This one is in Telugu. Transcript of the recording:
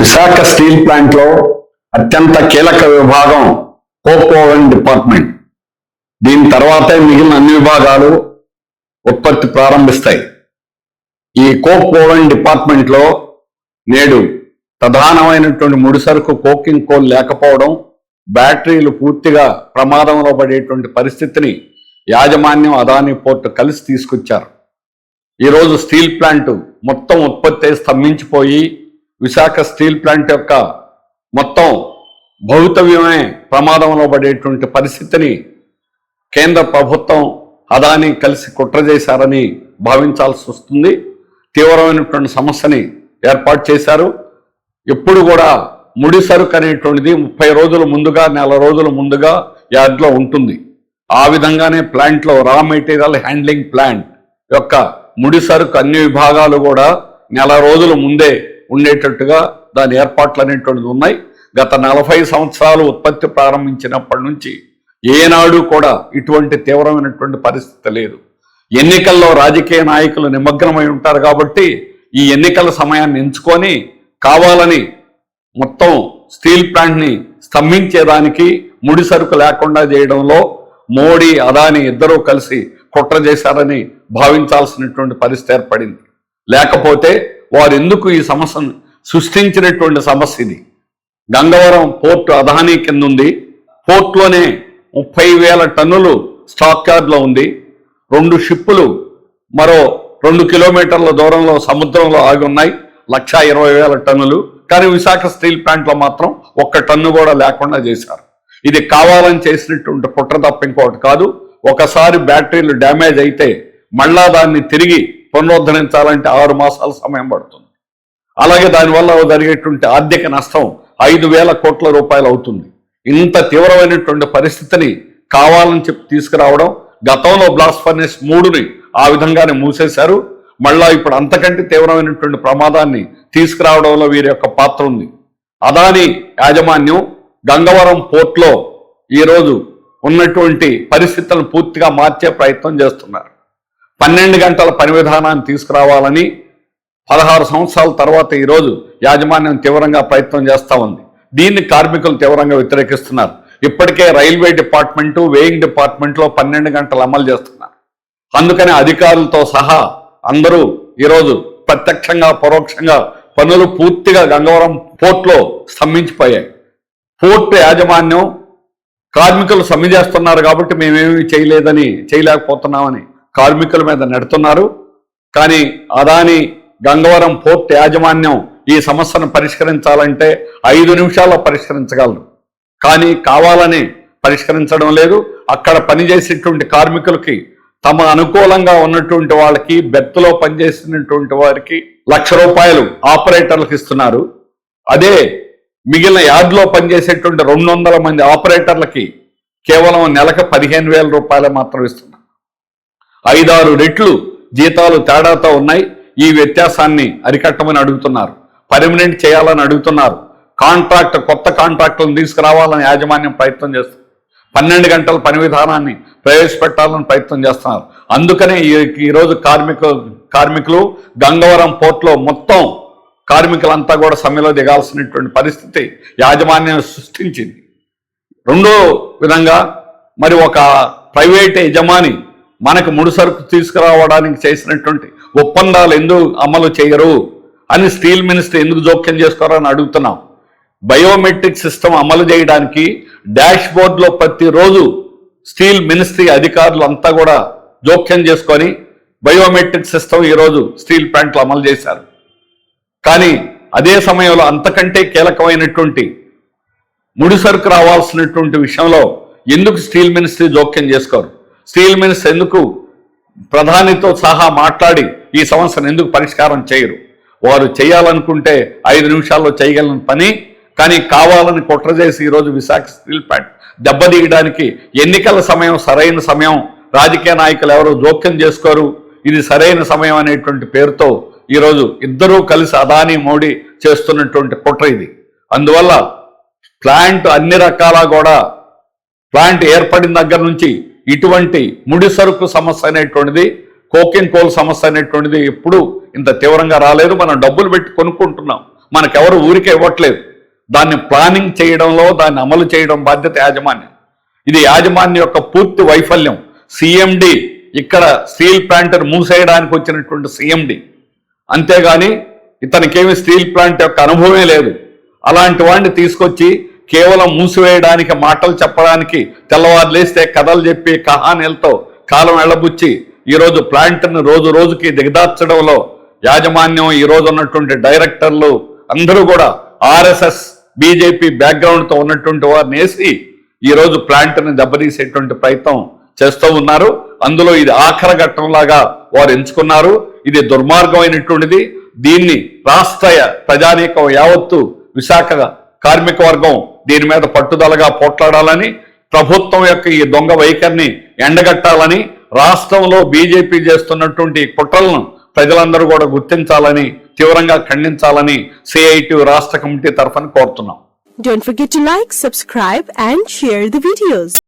విశాఖ స్టీల్ ప్లాంట్లో అత్యంత కీలక విభాగం కోపోవెన్ డిపార్ట్మెంట్. దీని తర్వాతే మిగిలిన అన్ని విభాగాలు ఉత్పత్తి ప్రారంభిస్తాయి. ఈ కోక్ ఓవెన్ డిపార్ట్మెంట్లో నేడు ప్రధానమైనటువంటి ముడిసరుకు కోకింగ్ కోల్ లేకపోవడం బ్యాటరీలు పూర్తిగా ప్రమాదంలో పడేటువంటి పరిస్థితిని యాజమాన్యం అదాని పోర్టు కలిసి తీసుకొచ్చారు. ఈరోజు స్టీల్ ప్లాంట్ మొత్తం ఉత్పత్తి స్తంభించిపోయి విశాఖ స్టీల్ ప్లాంట్ యొక్క మొత్తం భౌతవ్యమే ప్రమాదంలో పడేటువంటి పరిస్థితిని కేంద్ర ప్రభుత్వం అదాని కలిసి కుట్ర చేశారని భావించాల్సి వస్తుంది. తీవ్రమైనటువంటి సమస్యని ఏర్పాటు చేశారు. ఎప్పుడు కూడా ముడి సరుకు అనేటువంటిది ముప్పై రోజుల ముందుగా నెల రోజుల ముందుగా యార్డ్లో ఉంటుంది. ఆ విధంగానే ప్లాంట్లో రా మెటీరియల్ హ్యాండ్లింగ్ ప్లాంట్ యొక్క ముడి సరుకు అన్ని విభాగాలు కూడా నెల రోజుల ముందే ఉండేటట్టుగా దాని ఏర్పాట్లు అనేటువంటిది ఉన్నాయి. గత నలభై సంవత్సరాలు ఉత్పత్తి ప్రారంభించినప్పటి నుంచి ఏనాడు కూడా ఇటువంటి తీవ్రమైనటువంటి పరిస్థితి లేదు. ఎన్నికల్లో రాజకీయ నాయకులు నిమగ్నమై ఉంటారు కాబట్టి ఈ ఎన్నికల సమయాన్ని ఎంచుకొని కావాలని మొత్తం స్టీల్ ప్లాంట్ని స్తంభించేదానికి ముడి సరుకు లేకుండా చేయడంలో మోడీ అదాని ఇద్దరూ కలిసి కుట్ర చేశారని భావించాల్సినటువంటి పరిస్థితి ఏర్పడింది. లేకపోతే వారు ఎందుకు ఈ సమస్యను సృష్టించినటువంటి సమస్య ఇది? గంగవరం పోర్టు అదానీ కింద ఉంది పోర్ట్లోనే ముప్పై వేల టన్నులు స్టాక్ యార్డ్లో ఉంది. రెండు షిప్పులు మరో రెండు కిలోమీటర్ల దూరంలో సముద్రంలో ఆగి ఉన్నాయి. లక్షా ఇరవై వేల టన్నులు. కానీ విశాఖ స్టీల్ ప్లాంట్లో మాత్రం ఒక్క టన్ను కూడా లేకుండా చేశారు. ఇది కావాలని చేసినటువంటి కుట్ర తప్ప ఇంకోటి కాదు. ఒకసారి బ్యాటరీలు డ్యామేజ్ అయితే మళ్ళా దాన్ని తిరిగి పునరుద్ధరించాలంటే ఆరు మాసాల సమయం పడుతుంది. అలాగే దానివల్ల జరిగేటువంటి ఆర్థిక నష్టం ఐదు వేల కోట్ల రూపాయలు అవుతుంది. ఇంత తీవ్రమైనటువంటి పరిస్థితిని కావాలని చెప్పి తీసుకురావడం గతంలో బ్లాస్ట్ ఫర్నేస్ మూడుని ఆ విధంగానే మూసేశారు. మళ్ళా ఇప్పుడు అంతకంటే తీవ్రమైనటువంటి ప్రమాదాన్ని తీసుకురావడంలో వీరి యొక్క పాత్ర ఉంది. అదాని యాజమాన్యం గంగవరం పోర్ట్లో ఈరోజు ఉన్నటువంటి పరిస్థితులను పూర్తిగా మార్చే ప్రయత్నం చేస్తున్నారు. పన్నెండు గంటల పని విధానాన్ని తీసుకురావాలని పదహారు సంవత్సరాల తర్వాత ఈరోజు యాజమాన్యం తీవ్రంగా ప్రయత్నం చేస్తూ ఉంది. దీన్ని కార్మికులు తీవ్రంగా వ్యతిరేకిస్తున్నారు. ఇప్పటికే రైల్వే డిపార్ట్మెంటు వేయింగ్ డిపార్ట్మెంట్లో పన్నెండు గంటలు అమలు చేస్తున్నారు. అందుకని అధికారులతో సహా అందరూ ఈరోజు ప్రత్యక్షంగా పరోక్షంగా పనులు పూర్తిగా గంగవరం పోర్ట్లో స్తంభించిపోయాయి. పోర్టు యాజమాన్యం కార్మికులు సమ్మె చేస్తున్నారు కాబట్టి మేమేమి చేయలేదని చేయలేకపోతున్నామని కార్మికుల మీద నెడుతున్నారు. కానీ అదాని గంగవరం పోర్ట్ యాజమాన్యం ఈ సమస్యను పరిష్కరించాలంటే ఐదు నిమిషాల్లో పరిష్కరించగలరు. కానీ కావాలని పరిష్కరించడం లేదు. అక్కడ పనిచేసేటువంటి కార్మికులకి తమ అనుకూలంగా ఉన్నటువంటి వాళ్ళకి బెర్త్లో పనిచేసినటువంటి వారికి లక్ష రూపాయలు ఆపరేటర్లకు ఇస్తున్నారు. అదే మిగిలిన యార్డ్లో పనిచేసేటువంటి రెండు వందల మంది ఆపరేటర్లకి కేవలం నెలకు పదిహేను వేల రూపాయలు మాత్రం ఇస్తున్నారు. ఐదారు రెట్లు జీతాలు తేడాతో ఉన్నాయి. ఈ వ్యత్యాసాన్ని అరికట్టమని అడుగుతున్నారు. పర్మనెంట్ చేయాలని అడుగుతున్నారు. కాంట్రాక్ట్ కొత్త కాంట్రాక్టులను తీసుకురావాలని యాజమాన్యం ప్రయత్నం చేస్తుంది. పన్నెండు గంటల పని విధానాన్ని ప్రవేశపెట్టాలని ప్రయత్నం చేస్తున్నారు. అందుకనే ఈ- ఈరోజు కార్మిక కార్మికులు గంగవరం పోర్ట్లో మొత్తం కార్మికులంతా కూడా సమ్మెలో దిగాల్సినటువంటి పరిస్థితి యాజమాన్యం సృష్టించింది. రెండో విధంగా మరి ఒక ప్రైవేట్ యజమాని మనకు ముడిసరుకు తీసుకురావడానికి చేసినటువంటి ఒప్పందాలు ఎందుకు అమలు చేయరు అని స్టీల్ మినిస్టర్ ఎందుకు జోక్యం చేసుకోరని అడుగుతున్నాం. బయోమెట్రిక్ సిస్టమ్ అమలు చేయడానికి డాష్ బోర్డులో ప్రతిరోజు స్టీల్ మినిస్ట్రీ అధికారులు అంతా కూడా జోక్యం చేసుకొని బయోమెట్రిక్ సిస్టమ్ ఈరోజు స్టీల్ ప్లాంట్లు అమలు చేశారు. కానీ అదే సమయంలో అంతకంటే కీలకమైనటువంటి ముడి సరుకు రావాల్సినటువంటి విషయంలో ఎందుకు స్టీల్ మినిస్ట్రీ జోక్యం చేసుకోరు? స్టీల్ మిల్స్ ఎందుకు ప్రధానితో సహా మాట్లాడి ఈ సమస్యను ఎందుకు పరిష్కారం చేయరు? వారు చేయాలనుకుంటే ఐదు నిమిషాల్లో చేయగలిగిన పని కానీ కావాలని కుట్ర చేసి ఈరోజు విశాఖ స్టీల్ ప్లాంట్ దెబ్బతీయడానికి ఎన్నికల సమయం సరైన సమయం రాజకీయ నాయకులు ఎవరు జోక్యం చేసుకోరు? ఇది సరైన సమయం అనేటువంటి పేరుతో ఈరోజు ఇద్దరూ కలిసి అదానీ మోడీ చేస్తున్నటువంటి కుట్ర ఇది. అందువల్ల ప్లాంట్ అన్ని రకాల కూడా ప్లాంట్ ఏర్పడిన దగ్గర నుంచి ఇటువంటి ముడి సరుకు సమస్య అనేటువంటిది కోకింగ్ కోల్ సమస్య అనేటువంటిది ఎప్పుడు ఇంత తీవ్రంగా రాలేదు. మనం డబ్బులు పెట్టి కొనుక్కుంటున్నాం. మనకెవరు ఊరికే ఇవ్వట్లేదు. దాన్ని ప్లానింగ్ చేయడంలో దాన్ని అమలు చేయడం బాధ్యత యాజమాన్యం. ఇది యాజమాన్యం యొక్క పూర్తి వైఫల్యం. సిఎండి ఇక్కడ స్టీల్ ప్లాంట్ను మూసేయడానికి వచ్చినటువంటి సిఎండి అంతేగాని ఇతనికేమి స్టీల్ ప్లాంట్ యొక్క అనుభవమే లేదు. అలాంటి వాడిని తీసుకొచ్చి కేవలం మూసివేయడానికి మాటలు చెప్పడానికి తెల్లవారు లేస్తే కథలు చెప్పి కహానీలతో కాలం వెళ్ళబుచ్చి ఈరోజు ప్లాంట్ను రోజు రోజుకి దిగదార్చడంలో యాజమాన్యం ఈ రోజు ఉన్నటువంటి డైరెక్టర్లు అందరూ కూడా ఆర్ఎస్ఎస్ బీజేపీ బ్యాక్గ్రౌండ్తో ఉన్నటువంటి వారిని వేసి ఈ రోజు ప్లాంట్ని దెబ్బతీసేటువంటి ప్రయత్నం చేస్తూ ఉన్నారు. అందులో ఇది ఆఖర ఘట్టంలాగా వారు ఎంచుకున్నారు. ఇది దుర్మార్గమైనటువంటిది. దీన్ని రాష్ట్ర ప్రజానీకం యావత్తు విశాఖ కార్మిక వర్గం దీని మీద పట్టుదలగా పోట్లాడాలని ప్రభుత్వం యొక్క ఈ దొంగ వైఖరిని ఎండగట్టాలని రాష్ట్రంలో బీజేపీ చేస్తున్నటువంటి కుట్రలను ప్రజలందరూ కూడా గుర్తించాలని తీవ్రంగా ఖండించాలని సిఐటి రాష్ట్ర కమిటీ తరఫున కోరుతున్నాం Don't forget to like, subscribe and share the videos.